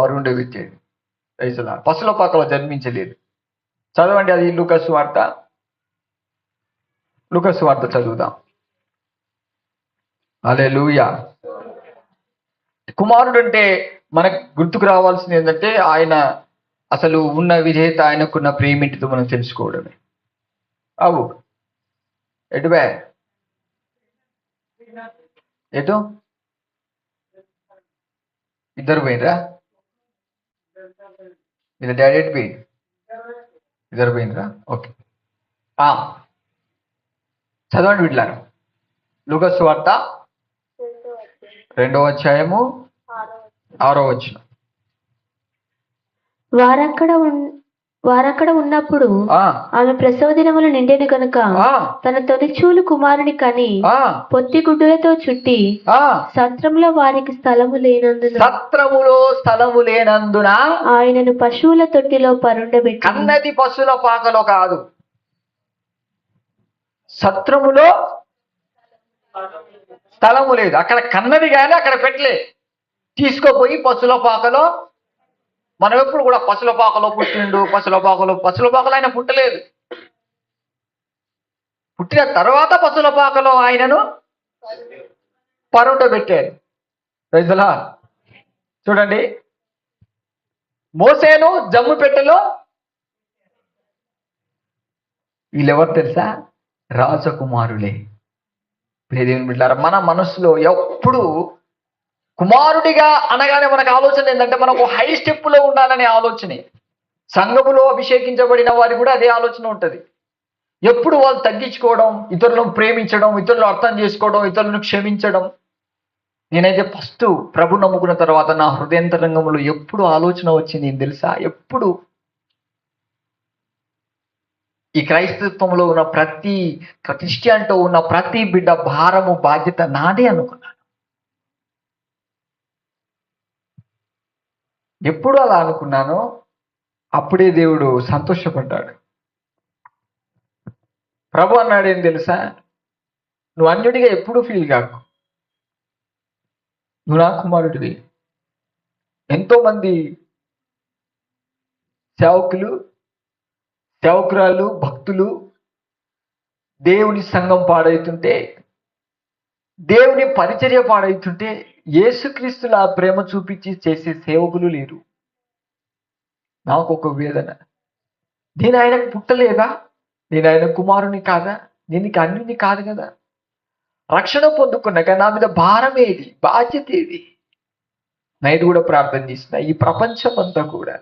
పరుండు పెట్టాడు రైతుల పసుల పాకలో జన్మించలేదు. చదవండి అది లూకస్ వార్త. లూకస్ వార్త చదువుదాం. అదే లూయ కుమారుడు అంటే మనకు గుర్తుకు రావాల్సింది ఏంటంటే ఆయన అసలు ఉన్న విధేయత ఆయనకున్న ప్రేమింటితో మనం తెలుసుకోవడమే. అవు ఎటువే ఎటు? ఇద్దరు పోయినరా? వీళ్ళ డాడీ ఎటు పోయి ఇద్దరు పోయినరా ఓకే. చదవండి వీళ్ళారు లూకస్ వార్త రెండవ అధ్యాయము ఆరో వచ్చిన వారక్కడ వారక్కడ ఉన్నప్పుడు ఆమె ప్రసవ దినములు నిండెను గనుక తన తొలిచూలు కుమారుని కని పొత్తి గుడ్డులతో చుట్టి. సత్రంలో వారికి స్థలము లేనందున సత్రములో స్థలము లేనందున ఆయనను పశువుల తొట్టిలో పరుండబెట్టి కన్నది పశువుల పాకలో కాదు. సత్రములో స్థలము లేదు. అక్కడ కన్నది కానీ అక్కడ పెట్టలే. తీసుకోపోయి పశువుల పాకలో మనం ఎప్పుడు కూడా పశువుల పాకలో పుట్టిండు పశువుల పాకలో పశువుల పాకలో ఆయన పుట్టలేదు. పుట్టిన తర్వాత పశువుల పాకలో ఆయనను పరుండ పెట్టారు రైతులా చూడండి. మోసేను జమ్ము పెట్టెలో వీళ్ళెవరు తెలుసా? రాజకుమారులే. ప్రియదేవుని బిడ్డారా మన మనసులో ఎప్పుడు కుమారుడిగా అనగానే మనకు ఆలోచన ఏంటంటే మనకు హై స్టెప్లో ఉండాలనే ఆలోచనే. సంఘములో అభిషేకించబడిన వారి కూడా అదే ఆలోచన ఉంటుంది. ఎప్పుడు వాళ్ళు తగ్గించుకోవడం ఇతరులను ప్రేమించడం ఇతరులను అర్థం చేసుకోవడం ఇతరులను క్షమించడం. నేనైతే ఫస్ట్ ప్రభు నమ్ముకున్న తర్వాత నా హృదయంతరంగంలో ఎప్పుడు ఆలోచన వచ్చింది తెలుసా? ఎప్పుడు. ఈ క్రైస్తత్వంలో ఉన్న ప్రతి క్రిస్టియన్తో ఉన్న ప్రతి బిడ్డ భారము బాధ్యత నాదే అనుకున్నాను. ఎప్పుడు అలా అనుకున్నానో అప్పుడే దేవుడు సంతోషపడ్డాడు. ప్రభు అన్నాడు ఏం తెలుసా? నువ్వు అన్యుడిగా ఎప్పుడు ఫీల్ కాకు. నువ్వు నా కుమారుడివి. ఎంతోమంది సేవకులు సేవకురాలు భక్తులు దేవుని సంఘం పాడవుతుంటే దేవుని పరిచర్య పాడవుతుంటే యేసుక్రీస్తుల ప్రేమ చూపించి చేసే సేవకులు లేరు. నాకు ఒక వేదన. నేను ఆయనకు పుట్టలేదా? నేను ఆయన కుమారుని కాదా? నేను అన్ని అన్యుని కాదు కదా. రక్షణ పొందుకున్నాక నా మీద భారం ఏది? బాధ్యత ఏది? నైట్ కూడా ప్రార్థన చేసిన ఈ ప్రపంచం అంతా కూడా.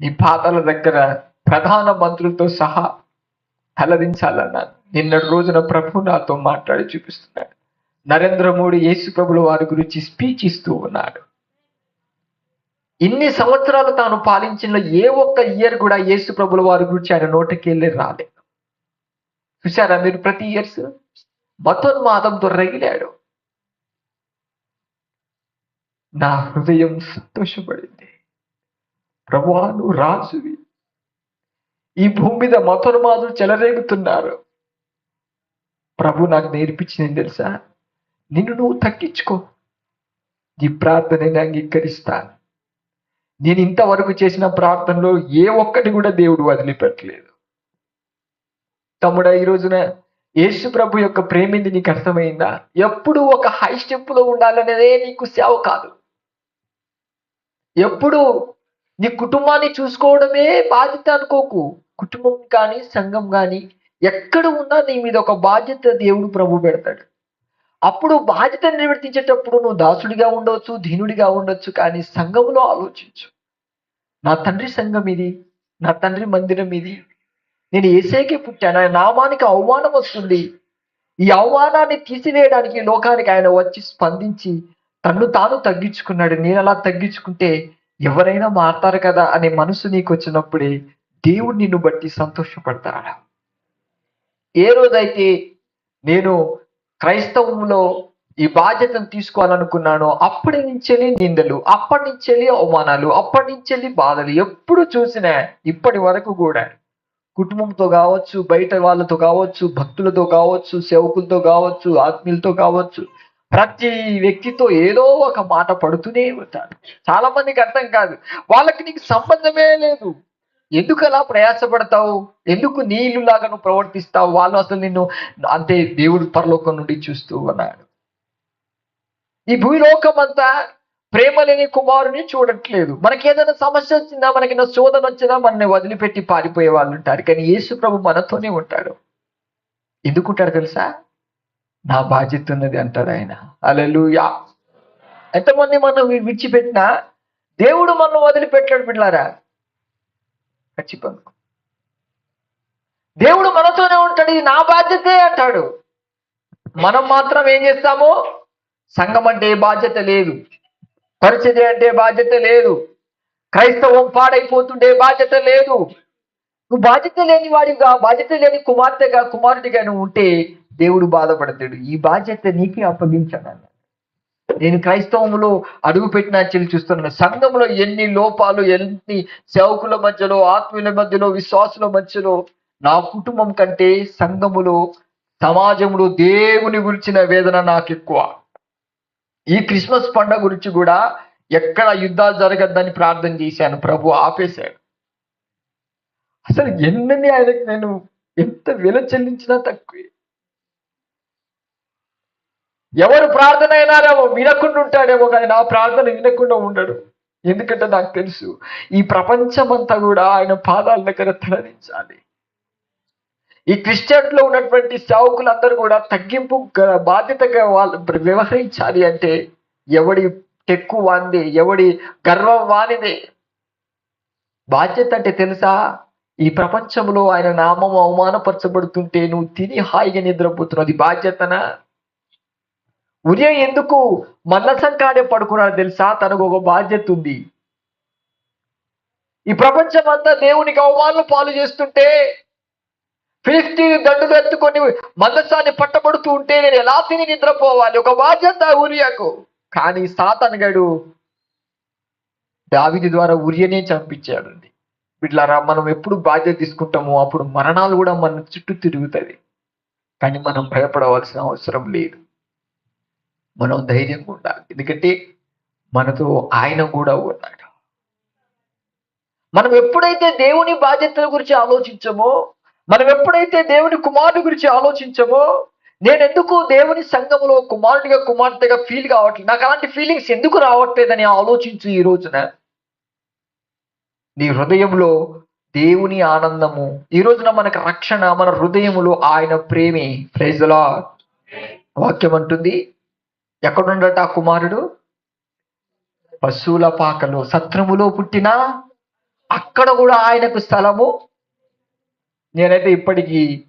నీ పాతల దగ్గర ప్రధాన మంత్రులతో సహా తలదించాలన్నాను నిన్నటి రోజున ప్రభు నాతో మాట్లాడి చూపిస్తున్నాడు. నరేంద్ర మోడీ యేసు ప్రభుల వారి గురించి స్పీచ్ ఇస్తూ ఉన్నాడు. ఇన్ని సంవత్సరాలు తాను పాలించిన ఏ ఒక్క ఇయర్ కూడా యేసు ప్రభుల వారి గురించి ఆయన నోటికెళ్ళి రాలేదు. చూసారా మీరు ప్రతి ఇయర్స్ మతోన్మాదంతో రగిలాడు. నా హృదయం సంతోషపడింది. ప్రభువా నువ్వు రాజువి. ఈ భూమి మీద మతోన్మాదులు చెలరేగుతున్నారు. ప్రభు నాకు నేర్పించింది తెలుసా? నిన్ను నువ్వు తగ్గించుకో. నీ ప్రార్థనని అంగీకరిస్తాను. నేను ఇంతవరకు చేసిన ప్రార్థనలో ఏ ఒక్కటి కూడా దేవుడు వదిలిపెట్టలేదు. తమ్ముడా ఈ రోజున యేసు ప్రభు యొక్క ప్రేమింది నీకు అర్థమైందా? ఎప్పుడు ఒక హై స్టెప్లో ఉండాలనేదే నీకు సేవ కాదు. ఎప్పుడు నీ కుటుంబాన్ని చూసుకోవడమే బాధ్యత అనుకోకు. కుటుంబం కానీ సంఘం కానీ ఎక్కడ ఉన్నా నీ మీద ఒక బాధ్యత దేవుడు ప్రభు పెడతాడు. అప్పుడు బాధ్యత నిర్వర్తించేటప్పుడు నువ్వు దాసుడిగా ఉండవచ్చు దీనుడిగా ఉండొచ్చు కానీ సంఘంలో ఆలోచించు. నా తండ్రి సంఘం ఇది నా తండ్రి మందిరం ఇది. నేను ఏసేకే పుట్టాను ఆయన నామానికి అవమానం వస్తుంది. ఈ అవమానాన్ని తీసివేయడానికి లోకానికి ఆయన వచ్చి స్పందించి తన్ను తాను తగ్గించుకున్నాడు. నేను అలా తగ్గించుకుంటే ఎవరైనా మారతారు కదా అనే మనసు నీకు వచ్చినప్పుడే దేవుడు నిన్ను బట్టి సంతోషపడతాడు ఏ రోజైతే నేను క్రైస్తవంలో ఈ బాధ్యతను తీసుకోవాలనుకున్నానో అప్పటి నుంచెల్లి నిందలు అప్పటి నుంచెల్లి అవమానాలు అప్పటి నుంచెల్లి బాధలు ఎప్పుడు చూసినా ఇప్పటి వరకు కూడా కుటుంబంతో కావచ్చు బయట వాళ్ళతో కావచ్చు భక్తులతో కావచ్చు సేవకులతో కావచ్చు ఆత్మీయులతో కావచ్చు ప్రతి వ్యక్తితో ఏదో ఒక మాట పడుతూనే ఉంటాను చాలా మందికి అర్థం కాదు. వాళ్ళకి నీకు సంబంధమే లేదు. ఎందుకు అలా ప్రయాసపడతావు? ఎందుకు నీళ్ళులాగా నువ్వు ప్రవర్తిస్తావు? వాళ్ళు అసలు నిన్ను అంతే దేవుడు పరలోకం నుండి చూస్తూ ఉన్నాడు. ఈ భూలోకం అంతా ప్రేమ లేని కుమారుని చూడట్లేదు. మనకి ఏదైనా సమస్య వచ్చిందా? మనకి ఏదైనా శోధన వచ్చిందా? మనల్ని వదిలిపెట్టి పారిపోయే వాళ్ళు ఉంటారు. కానీ యేసు ప్రభు మనతోనే ఉంటాడు. ఎందుకుంటాడు తెలుసా? నా బాధ్యత ఉన్నది అంటాడు ఆయన. అలలుయా ఎంతమంది మనం విడిచిపెట్టినా దేవుడు మనం వదిలిపెట్టాడు బిడ్డారా ఖచ్చితంగా దేవుడు మనతోనే ఉంటాడు ఇది నా బాధ్యతే అంటాడు. మనం మాత్రం ఏం చేస్తాము? సంఘం అంటే బాధ్యత లేదు. పరిచర్య అంటే బాధ్యత లేదు. క్రైస్తవం పాడైపోతుండే బాధ్యత లేదు. నువ్వు బాధ్యత లేని వాడిగా బాధ్యత లేని కుమార్తెగా కుమారుడిగా నువ్వు ఉంటే దేవుడు బాధపడతాడు. ఈ బాధ్యత నీకే అప్పగించాడు నేను క్రైస్తవంలో అడుగు పెట్టిన చెల్లి చూస్తున్నాను. సంఘంలో ఎన్ని లోపాలు ఎన్ని సేవకుల మధ్యలో ఆత్మీయుల మధ్యలో విశ్వాసుల మధ్యలో నా కుటుంబం కంటే సంఘములో సమాజంలో దేవుని గురించిన వేదన నాకు ఎక్కువ ఈ క్రిస్మస్ పండగ గురించి కూడా ఎక్కడ యుద్ధాలు జరగద్దని ప్రార్థన చేశాను. ప్రభు ఆపేశాడు. అసలు ఎన్నని ఆయనకి నేను ఎంత విల చెల్లించినా తక్కువే. ఎవరు ప్రార్థన అయినారేమో వినకుండా ఉంటాడేమో కానీ నా ప్రార్థన వినకుండా ఉండడు. ఎందుకంటే నాకు తెలుసు ఈ ప్రపంచమంతా కూడా ఆయన పాదాల దగ్గర తలదించాలి. ఈ క్రిస్టియన్లో ఉన్నటువంటి సేవకులందరూ కూడా తగ్గింపు బాధ్యతగా వాళ్ళు వ్యవహరించాలి అంటే ఎవడి టెక్కు వాంది ఎవడి గర్వం వానిదే. బాధ్యత అంటే తెలుసా? ఈ ప్రపంచంలో ఆయన నామం అవమానపరచబడుతుంటే నువ్వు తిని హాయిగా నిద్రపోతున్నావు. అది బాధ్యతనా? ఉదయం ఎందుకు మందసం కాడే పడుకున్నాడు తెలుసా? తనకు ఒక బాధ్యత ఉంది. ఈ ప్రపంచం అంతా దేవునికి అవమానాలు పాలు చేస్తుంటే ఫిలిస్తీన్ దండులు ఎత్తుకొని మందసాన్ని పట్టబడుతూ ఉంటే నేను ఎలా తిని నిద్రపోవాలి? ఒక బాధ్యత ఉరియాకు కానీ సాతన్ గడు దావిది ద్వారా ఉరియనే చంపించాడండి. వీటిలారా మనం ఎప్పుడు బాధ్యత తీసుకుంటామో అప్పుడు మరణాలు కూడా మన చుట్టూ తిరుగుతుంది కానీ మనం భయపడవలసిన అవసరం లేదు. మనం ధైర్యంగా ఉండాలి. ఎందుకంటే మనతో ఆయన కూడా ఉన్నాడు. మనం ఎప్పుడైతే దేవుని బాధ్యతల గురించి ఆలోచించమో మనం ఎప్పుడైతే దేవుని కుమారుడు గురించి ఆలోచించమో నేను ఎందుకు దేవుని సంఘంలో కుమారుడిగా కుమార్తెగా ఫీల్ కావట్లేదు నాకు అలాంటి ఫీలింగ్స్ ఎందుకు రావట్లేదని ఆలోచించు ఈ రోజున. నీ హృదయంలో దేవుని ఆనందము ఈ రోజున మనకు రక్షణ మన హృదయములో ఆయన ప్రేమి. ప్రైజ్లా వాక్యం అంటుంది ఎక్కడుండట ఆ కుమారుడు? పశువుల పాకలో. సత్రములో పుట్టిన అక్కడ కూడా ఆయనకు స్థలము. నేనైతే ఇప్పటికీ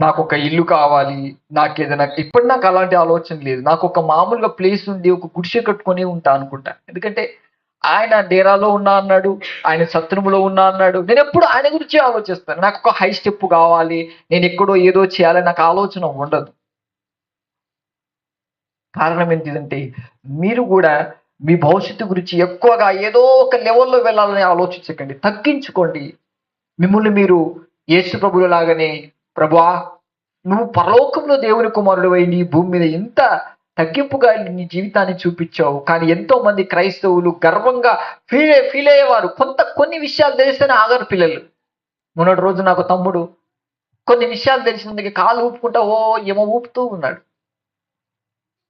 నాకు ఒక ఇల్లు కావాలి. నాకు ఏదైనా ఇప్పుడు నాకు అలాంటి ఆలోచన లేదు. నాకు ఒక మామూలుగా ప్లేస్ ఉండి ఒక గుడిసె కట్టుకొని ఉంటా అనుకుంటా. ఎందుకంటే ఆయన డేరాలో ఉన్నా అన్నాడు ఆయన సత్రములో ఉన్నా అన్నాడు. నేను ఎప్పుడు ఆయన గురించి ఆలోచిస్తాను. నాకు ఒక హై స్టెప్ కావాలి. నేను ఎక్కడో ఏదో చేయాలని నాకు ఆలోచన ఉండదు. కారణం ఏంటిదంటే మీరు కూడా మీ భవిష్యత్తు గురించి ఎక్కువగా ఏదో ఒక లెవెల్లో వెళ్ళాలని ఆలోచించకండి. తగ్గించుకోండి. మిమ్మల్ని మీరు యేసు ప్రభుల లాగానే ప్రభువా నువ్వు పరలోకంలో దేవుని కుమారుడు అయి నీ భూమి మీద ఎంత తగ్గింపుగా నీ జీవితాన్ని చూపించావు. కానీ ఎంతో మంది క్రైస్తవులు గర్వంగా ఫీల్ ఫీల్ అయ్యేవారు కొంత కొన్ని విషయాలు తెలిస్తేనే ఆగరు పిల్లలు. మొన్నటి రోజు నాకు తమ్ముడు కొన్ని విషయాలు తెలిసినందుకు కాలు ఊపుకుంటా ఓ ఏమో ఊపుతూ ఉన్నాడు.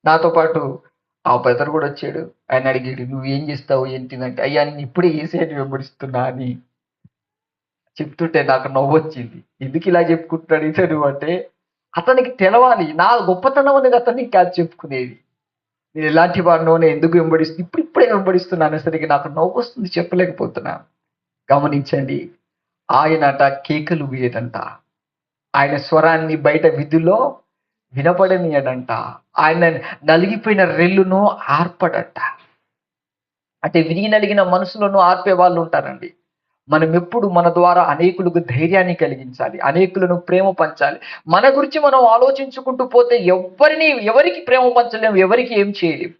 నాతో పాటు ఆ బ్రదర్ కూడా వచ్చాడు. ఆయన అడిగాడు నువ్వు ఏం చేస్తావు? ఏంటిదంటే అయ్యా నేను ఇప్పుడే ఏసేటి వెంబడిస్తున్నా అని చెప్తుంటే నాకు నవ్వు వచ్చింది. ఎందుకు ఇలా చెప్పుకుంటున్నాడు ఇతను అంటే అతనికి తెలవాలి. నా గొప్పతనం అనేది అతనికి కాదు చెప్పుకునేది. నేను ఎలాంటి వాడినో నేను ఎందుకు వెంబడిస్తు ఇప్పుడు ఇప్పుడే వెంబడిస్తున్నాను అనేసరికి నాకు నవ్వు వస్తుంది చెప్పలేకపోతున్నాను గమనించండి ఆయనట కేకలు వేయదంట. ఆయన స్వరాన్ని బయట విధుల్లో వినపడనియడంట. ఆయన నలిగిపోయిన రెల్లును ఆర్పడంట. అంటే విరిగి నలిగిన మనసులను ఆర్పే వాళ్ళు ఉంటారండి. మనం ఎప్పుడు మన ద్వారా అనేకులకు ధైర్యాన్ని కలిగించాలి అనేకులను ప్రేమ పంచాలి. మన గురించి మనం ఆలోచించుకుంటూ పోతే ఎవరిని ఎవరికి ప్రేమ పంచలేము ఎవరికి ఏం చేయలేము.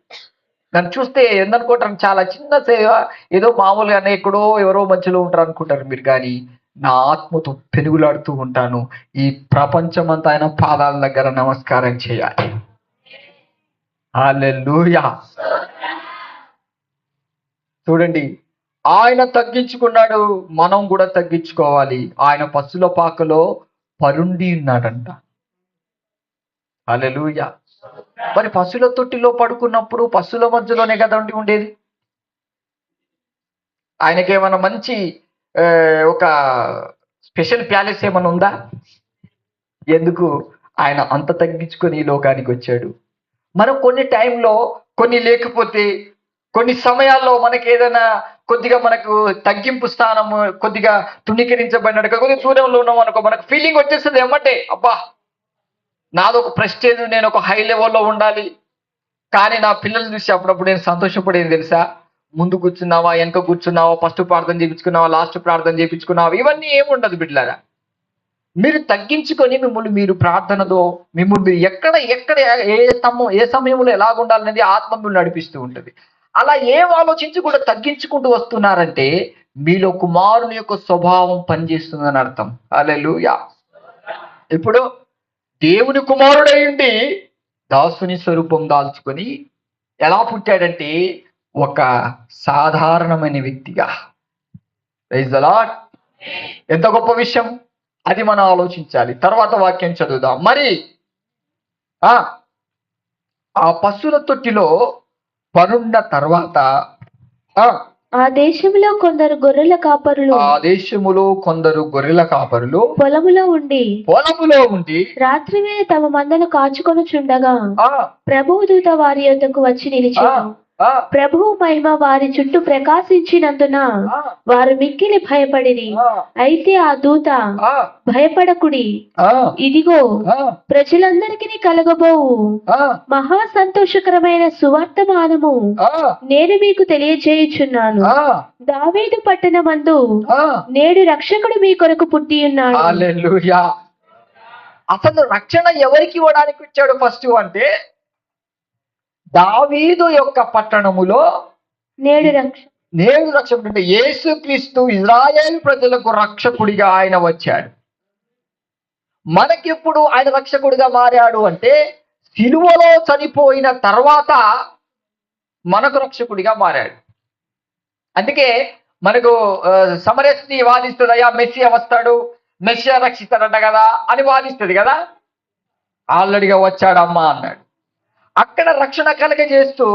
నన్ను చూస్తే ఏందనుకుంటారు చాలా చిన్న సేవ ఏదో మామూలుగా ఎక్కడో ఎవరో మధ్యలో ఉంటారు అనుకుంటారు మీరు కానీ నా ఆత్మతో పెనుగులాడుతూ ఉంటాను. ఈ ప్రపంచమంతా ఆయన పాదాల దగ్గర నమస్కారం చేయాలి. హల్లెలూయా. చూడండి ఆయన తగ్గించుకున్నాడు మనం కూడా తగ్గించుకోవాలి. ఆయన పశుల పాకలో పరుండి ఉన్నాడంట. హల్లెలూయా. మరి పశువుల తొట్టిలో పడుకున్నప్పుడు పశువుల మధ్యలోనే కదండి ఉండేది? ఆయనకేమైనా మంచి ఒక స్పెషల్ ప్యాలెస్ ఏమైనా ఉందా? ఎందుకు ఆయన అంత తగ్గించుకొని ఈ లోకానికి వచ్చాడు? మనం కొన్ని టైంలో కొన్ని లేకపోతే కొన్ని సమయాల్లో మనకి ఏదైనా కొద్దిగా మనకు తగ్గింపు స్థానము కొద్దిగా తుణీకరించబడినట్టు కొద్దిగా దూరంలో ఉన్నాం అనుకో మనకు ఫీలింగ్ వచ్చేస్తుంది ఏమంటే అబ్బా! నాదొక ప్రెస్టేజ్ నేను ఒక హై లెవెల్లో ఉండాలి. కానీ నా పిల్లలు చూసి అప్పుడప్పుడు నేను సంతోషపడేది తెలుసా? ముందు కూర్చున్నావా వెనక కూర్చున్నావా ఫస్ట్ ప్రార్థన చేయించుకున్నావా లాస్ట్ ప్రార్థన చేయించుకున్నావా ఇవన్నీ ఏముండదు బిడ్డలారా. మీరు తగ్గించుకొని మిమ్మల్ని మీరు ప్రార్థనతో మిమ్మల్ని మీరు ఎక్కడ ఎక్కడ ఏ సమయం ఏ సమయంలో ఎలా ఉండాలనేది ఆత్మ మిమ్మల్ని నడిపిస్తూ ఉంటుంది. అలా ఏం ఆలోచించి కూడా తగ్గించుకుంటూ వస్తున్నారంటే మీలో కుమారుని యొక్క స్వభావం పనిచేస్తుందని అర్థం. అలెలుయా ఇప్పుడు దేవుని కుమారుడై ఉండి దాసుని స్వరూపం దాల్చుకొని ఎలా పుట్టాడంటే ఒక సాధారణమైన వ్యక్తిగా. Lord. ఎంత గొప్ప విషయం. అది మనం ఆలోచించాలి. తర్వాత వాక్యం చదువుదాం. మరి ఆ ఆ పశువుల తొట్టిలో పరున్న తర్వాత ఆ దేశంలో కొందరు గొర్రెల కాపరులు ఆ దేశములో కొందరు గొర్రెల కాపరులు పొలములో ఉండి పొలములో ఉండి రాత్రి తమ మందను కాచుకొనుచుండగా ఆ ప్రభువు దూత వారి యొద్దకు వచ్చి ఆ ప్రభువు మహిమ వారి చుట్టూ ప్రకాశించినందున వారు మిక్కిలి భయపడిరి. ఆ, అయితే ఆ దూత భయపడకుడి. ఇదిగో ప్రజలందరికీ కలగబోవు. మహా సంతోషకరమైన సువర్తమానము ఆ, నేను మీకు తెలియజేయుచున్నాను. దావీదు పట్టణమందు. నేడు రక్షకుడు మీ కొరకు పుట్టి ఉన్నాడు. అసలు రక్షణ ఎవరికి ఇవ్వడానికి వచ్చాడు ఫస్ట్ అంటే దావీదు యొక్క పట్టణములో నేడు రక్ష నేడు రక్షకుడు అంటే యేసుక్రీస్తు ఇజ్రాయేల్ ప్రజలకు రక్షకుడిగా ఆయన వచ్చాడు. మనకెప్పుడు ఆయన రక్షకుడిగా మారాడు అంటే సిలువలో చనిపోయిన తర్వాత మనకు రక్షకుడిగా మారాడు. అందుకే మనకు సమరస్ని వాదిస్తుంది అయ్యా మెస్సియా వస్తాడు మెస్సియా రక్షిస్తాడంట కదా అని వాదిస్తుంది కదా. ఆల్రెడీగా వచ్చాడమ్మా అన్నాడు. అక్కడ రక్షణ కలగజేస్తూ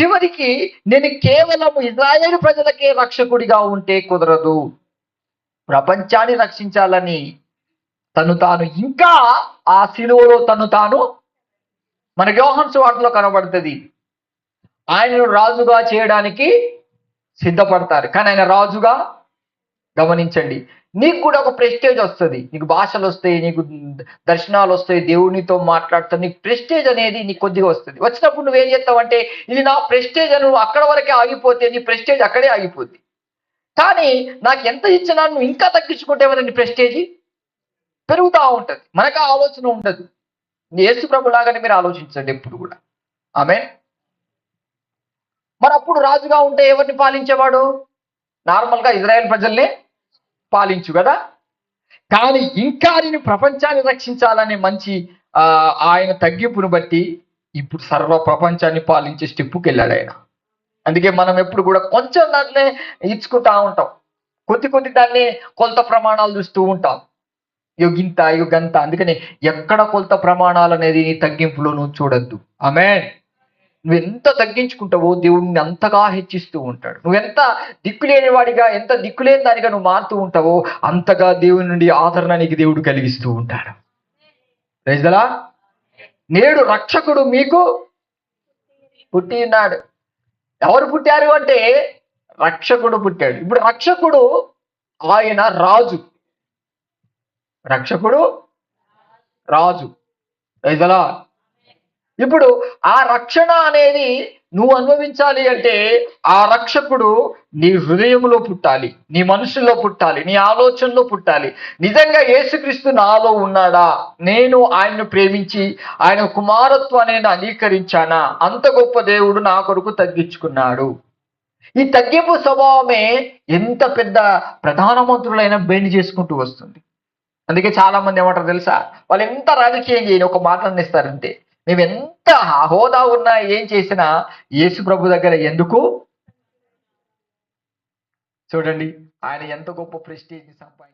చివరికి నేను కేవలం ఇజ్రాయేల్ ప్రజలకే రక్షకుడిగా ఉంటే కుదరదు. ప్రపంచాన్ని రక్షించాలని తను తాను ఇంకా ఆ శిలువలో తను తాను మన యోహన్ వాటిలో కనబడుతుంది. ఆయనను రాజుగా చేయడానికి సిద్ధపడతారు. కానీ ఆయన రాజుగా గమనించండి. నీకు కూడా ఒక ప్రెస్టేజ్ వస్తుంది. నీకు భాషలు వస్తాయి నీకు దర్శనాలు వస్తాయి దేవునితో మాట్లాడుతావు నీకు ప్రెస్టేజ్ అనేది నీకు కొద్దిగా వస్తుంది. వచ్చినప్పుడు నువ్వేం చేస్తావు అంటే ఇది నా ప్రెస్టేజ్ అని నువ్వు అక్కడ వరకే ఆగిపోతే నీ ప్రెస్టేజ్ అక్కడే ఆగిపోద్ది. కానీ నాకు ఎంత ఇచ్చినా నువ్వు ఇంకా తగ్గించుకుంటే నీ ప్రెస్టేజ్ పెరుగుతూ ఉంటుంది. మనకు ఆ ఆలోచన ఉండదు. యేసు ప్రభులాగానే మీరు ఆలోచించండి ఎప్పుడు కూడా. ఆమె మరి అప్పుడు రాజుగా ఉంటే ఎవరిని పాలించేవాడు? నార్మల్గా ఇజ్రాయెల్ ప్రజల్ని పాలించు కదా? కానీ ఇంకా నేను ప్రపంచాన్ని రక్షించాలనే మంచి ఆయన తగ్గింపును బట్టి ఇప్పుడు సర్వ ప్రపంచాన్ని పాలించే స్టెప్పుకి వెళ్ళాడు ఆయన. అందుకే మనం ఎప్పుడు కూడా కొంచెం దాన్నే ఇచ్చుకుంటా ఉంటాం. కొద్ది కొద్ది దాన్ని కొలత ప్రమాణాలు చూస్తూ ఉంటాం. యుగింత యుగంత అందుకని ఎక్కడ కొలత ప్రమాణాలు అనేది నీ తగ్గింపులో నువ్వు చూడొద్దు. ఆమె నువ్వు ఎంత తగ్గించుకుంటావో దేవుడిని అంతగా హెచ్చిస్తూ ఉంటాడు. నువ్వెంత దిక్కులేని వాడిగా ఎంత దిక్కులేని దానిగా నువ్వు మారుతూ ఉంటావో అంతగా దేవుని నుండి ఆదరణ నీకు దేవుడు కలిగిస్తూ ఉంటాడు. రైతులా నేడు రక్షకుడు మీకు పుట్టి ఉన్నాడు. ఎవరు పుట్టారు అంటే రక్షకుడు పుట్టాడు. ఇప్పుడు రక్షకుడు ఆయన రాజు. రక్షకుడు రాజు. రైతులా ఇప్పుడు ఆ రక్షణ అనేది నువ్వు అనుభవించాలి అంటే ఆ రక్షకుడు నీ హృదయంలో పుట్టాలి నీ మనసులో పుట్టాలి నీ ఆలోచనలో పుట్టాలి. నిజంగా యేసుక్రీస్తు నాలో ఉన్నాడా? నేను ఆయన్ను ప్రేమించి ఆయన కుమారత్వాన్ని అంగీకరించానా? అంత గొప్ప దేవుడు నా కొరకు తగ్గించుకున్నాడు. ఈ తగ్గింపు స్వభావమే ఎంత పెద్ద ప్రధానమంత్రులైనా బెండ్ చేసుకుంటూ వస్తుంది. అందుకే చాలా మంది ఏమంటారు తెలుసా? వాళ్ళు ఎంత రాజకీయం చేయని ఒక మాట అందిస్తారంటే ఎంత హోదా ఉన్నా ఏం చేసినా యేసు ప్రభు దగ్గర ఎందుకు? చూడండి ఆయన ఎంత గొప్ప ప్రెస్టేజ్ సంపాదించారు